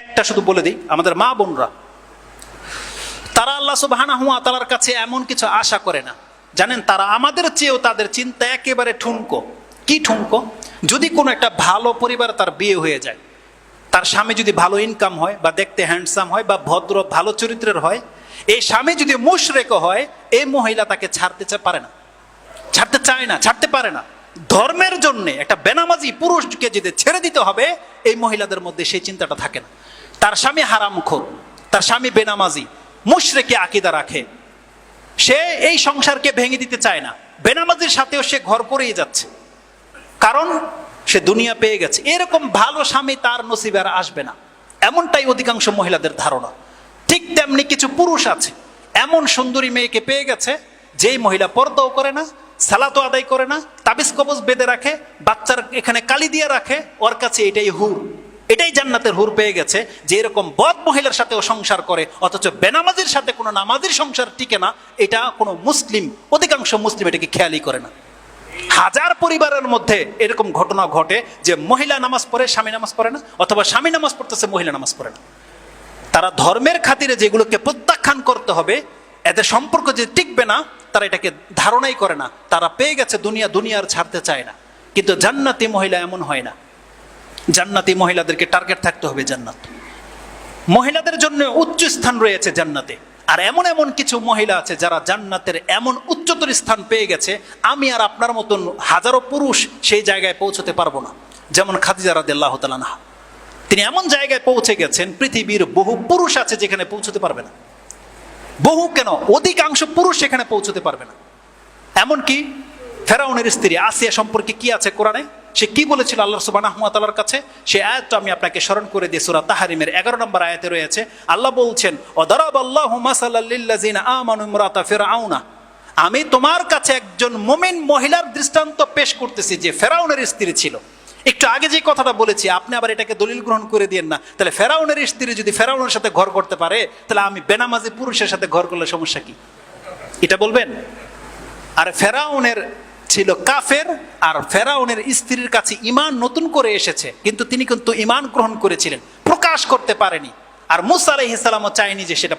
একটা শুধু বলে দিই, আমাদের মা বোনরা, তারা আল্লাহ সুবহানাহু হুয়া তাআলার কাছে এমন কিছু আশা করে না। জানেন, তারা আমাদের চেয়েও তাদের চিন্তা একেবারে ঠুনকো। কি ঠুনকো? যদি কোনো একটা ভালো পরিবার তার বিয়ে হয়ে যায়, তার স্বামী যদি ভালো ইনকাম হয় বা দেখতে হ্যান্ডসাম হয় বা ভদ্র, ভালো চরিত্রের হয়, এই স্বামী যদি মুশরেক হয়, এই মহিলা তাকে ছাড়তে পারে না। ছাড়তে চায় না, ছাড়তে পারে না। ধর্মের জন্য একটা বেনামাজি পুরুষকে যদি ছেড়ে দিতে হবে, এই মহিলাদের মধ্যে সেই চিন্তাটা থাকে না। তার স্বামী হারাম খোর তার স্বামী বেনামাজি, মুশরেকে আকিদা রাখে। সে এই সংসারকে ভেঙে দিতে চায় না। বেনামাজির সাথেও সে ঘর করেই যাচ্ছে। কারণ সে দুনিয়া পেয়ে গেছে। এরকম ভালো স্বামী তার নসিবে আর আসবে না। এমনটাই অধিকাংশ মহিলাদের ধারণা। ঠিক তেমনি কিছু পুরুষ আছে। এমন সুন্দরী মেয়েকে পেয়ে গেছে, যেই মহিলা পর্দাও করে না সালাতো আদায় করে না, তাবিজ কবজ বেঁধে রাখে, বাচ্চার এখানে কালি দিয়ে রাখে, ওর কাছে এটাই হুর। এটাই জান্নাতের হুর পেয়ে গেছে যে এরকম বদ মহিলার সাথেও সংসার করে, অথচ বেনামাজির সাথে কোনো নামাজির সংসার টিকে না, এটা কোনো মুসলিম, অধিকাংশ মুসলিম এটাকে খেয়ালই করে না। হাজার পরিবারের মধ্যে এরকম ঘটনা ঘটে যে মহিলা নামাজ পড়ে, স্বামী নামাজ পড়ে না, অথবা স্বামী নামাজ পড়তেছে, মহিলা নামাজ পড়ে না। তারা ধর্মের খাতিরে যেগুলোকে প্রত্যাখ্যান করতে হবে এতে সম্পর্ক যে টিকবে না, তারা এটাকে ধারণাই করে না। তারা পেয়ে গেছে দুনিয়া, দুনিয়ার ছাড়তে চায় না। কিন্তু জান্নাতি মহিলা এমন হয় না। জান্নাতি মহিলাদেরকে টার্গেট থাকতে হবে জান্নাত। মহিলাদের জন্য উচ্চ স্থান রয়েছে জান্নাতে। আর এমন এমন কিছু মহিলা আছে যারা জান্নাতের এমন উচ্চতর স্থান পেয়ে গেছে, আমি আর আপনার মতন হাজারো পুরুষ সেই জায়গায় পৌঁছতে পারব না। যেমন খাদিজা রাদিয়াল্লাহু তাআলা তিনি এমন জায়গায় পৌঁছে গেছেন, পৃথিবীর বহু পুরুষ আছে যেখানে পৌঁছতে পারবে না। বহু কেন? অধিকাংশ পুরুষ সেখানে পৌঁছতে পারবে না। এমনকি ফেরাউনের স্ত্রী আসিয়া সম্পর্কে কি আছে কোরআনে? সে কি বলেছিল আল্লাহ সুবাহ তালার কাছে? সে আয়াতটা আমি আপনাকে স্মরণ করে দিই, সুরা তাহারিমের এগারো নম্বর আয়াতে রয়েছে। আল্লাহ বলছেন আল্লাহ ফিরআউনা। আমি তোমার কাছে একজন মোমেন মহিলার দৃষ্টান্ত পেশ করতেছি যে ফেরাউনের স্ত্রী ছিল। একটু আগে যে কথাটা বলেছি, আপনি আবার এটাকে দলিল গ্রহণ করে দিয়েন না। তাহলে ফেরাউনের স্ত্রী যদি ফেরাউনের সাথে ঘর করতে পারে, তাহলে আমি বেনামাজি পুরুষের সাথে ঘর করলে সমস্যা কি? এটা বলবেন? আর ফেরাউনের ছিল কাফের, আর ফেরাউনের স্ত্রীর কাছে ইমান নতুন করে এসেছে, কিন্তু তিনি কিন্তু ইমান গ্রহণ করেছিলেন, প্রকাশ করতে পারেনি। আর মুসা আলাইহিস সালামও চায়নি যে সেটা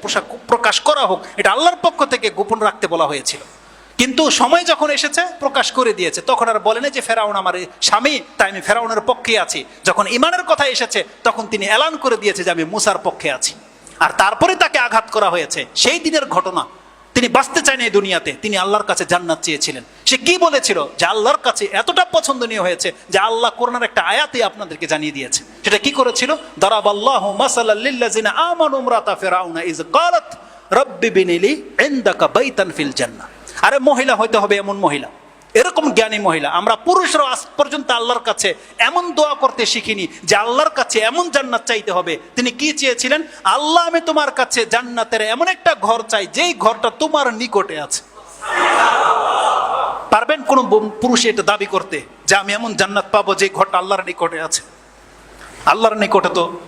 প্রকাশ করা হোক, এটা আল্লাহর পক্ষ থেকে গোপন রাখতে বলা হয়েছিল। কিন্তু সময় যখন এসেছে, প্রকাশ করে দিয়েছে, তখন আর বলেনি যে ফেরাউন আমার স্বামী, তাই আমি ফেরাউনের পক্ষে আছি। যখন ইমানের কথা এসেছে, তখন তিনি এলান করে দিয়েছে যে আমি মুসার পক্ষে আছি। আর তারপরে তাকে আঘাত করা হয়েছে। সেই দিনের ঘটনা। তিনি বাঁচতে চায়নি এই দুনিয়াতে। তিনি আল্লাহর কাছে জান্নাত চেয়েছিলেন। সে কি বলেছিল? যে আল্লাহর কাছে এতটা পছন্দনীয় হয়েছে যে আল্লাহ করোনার একটা আয়াতে আপনাদেরকে জানিয়ে দিয়েছে। সেটা কি করেছিল? দারাব আল্লাহ ইমরাতা ফিরাউনা ইজ ক্বালাত, রব্বি বিনিলি ইনদাকা বাইতান ফিল জান্নাহ। আরে মহিলা হইতে হবে এমন মহিলা। এরকম জ্ঞানী মহিলা। আমরা পুরুষরা আজ পর্যন্ত আল্লাহর কাছে এমন দোয়া করতে শিখিনি যে আল্লাহর কাছে এমন জান্নাত চাইতে হবে। তিনি কি চেয়েছিলেন? আল্লাহ, আমি তোমার কাছে জান্নাতের এমন একটা ঘর চাই, যেই ঘরটা তোমার নিকটে আছে। পারবেন কোন পুরুষ এটা দাবি করতে যে আমি এমন জান্নাত পাবো যে ঘরটা আল্লাহর নিকটে আছে? আল্লাহর নিকটে তো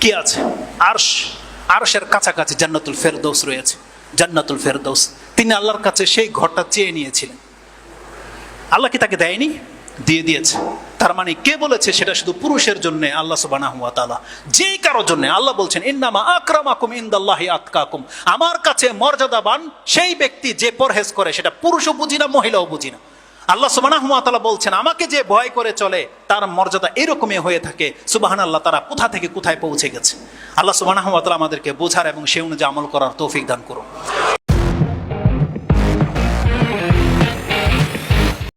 কি আছে? আরশ। আরশের কাছাকাছি জান্নাতুল ফেরদৌস রয়েছে। জান্নাতুল ফেরদৌস। তিনি আল্লাহর কাছে সেই ঘরটা চেয়ে নিয়েছিলেন। আল্লাহ কি তাকে দেয়নি? দিয়ে দিয়েছে। তার মানে কে বলেছে? সেটা শুধু পুরুষের জন্য, আল্লাহ তাআলা। যেই কারোর জন্য, আল্লাহ বলছেন, ইন্নামা আকরামাকুম ইনদাল্লাহি আতকাকুম। আমার কাছে মর্যাদাবান সেই ব্যক্তি যে পরহেজ করে, সেটা পুরুষও বুঝি না, মহিলাও বুঝি না। আল্লাহ তাআলা বলছেন, আমাকে যে ভয় করে চলে, তার মর্যাদা এরকমই হয়ে থাকে। সুবাহান আল্লাহ তারা কোথা থেকে কোথায় পৌঁছে গেছে? আল্লাহ তাআলা আমাদেরকে বোঝার এবং সে অনুযায়ী আমল করার তৌফিক দান করুন।